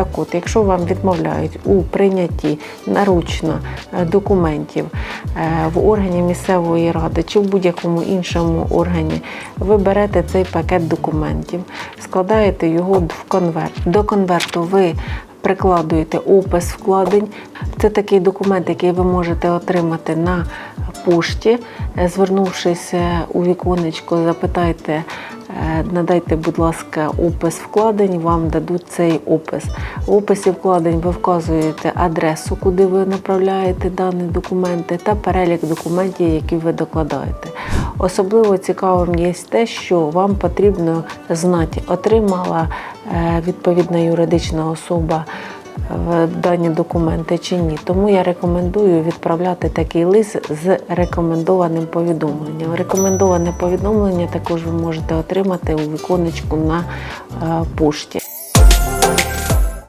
Так от, якщо вам відмовляють у прийнятті наручно е, документів е, в органі місцевої ради чи в будь-якому іншому органі, ви берете цей пакет документів, складаєте його в конверт. До конверту ви прикладуєте опис вкладень. Це такий документ, який ви можете отримати на пошті. Е, Звернувшись у віконечко, запитайте, надайте, будь ласка, опис вкладень, вам дадуть цей опис. В описі вкладень ви вказуєте адресу, куди ви направляєте дані документи, та перелік документів, які ви докладаєте. Особливо цікавим є те, що вам потрібно знати, отримала е, відповідна юридична особа дані документи чи ні. Тому я рекомендую відправляти такий лист з рекомендованим повідомленням. Рекомендоване повідомлення також ви можете отримати у віконечку на е, пошті.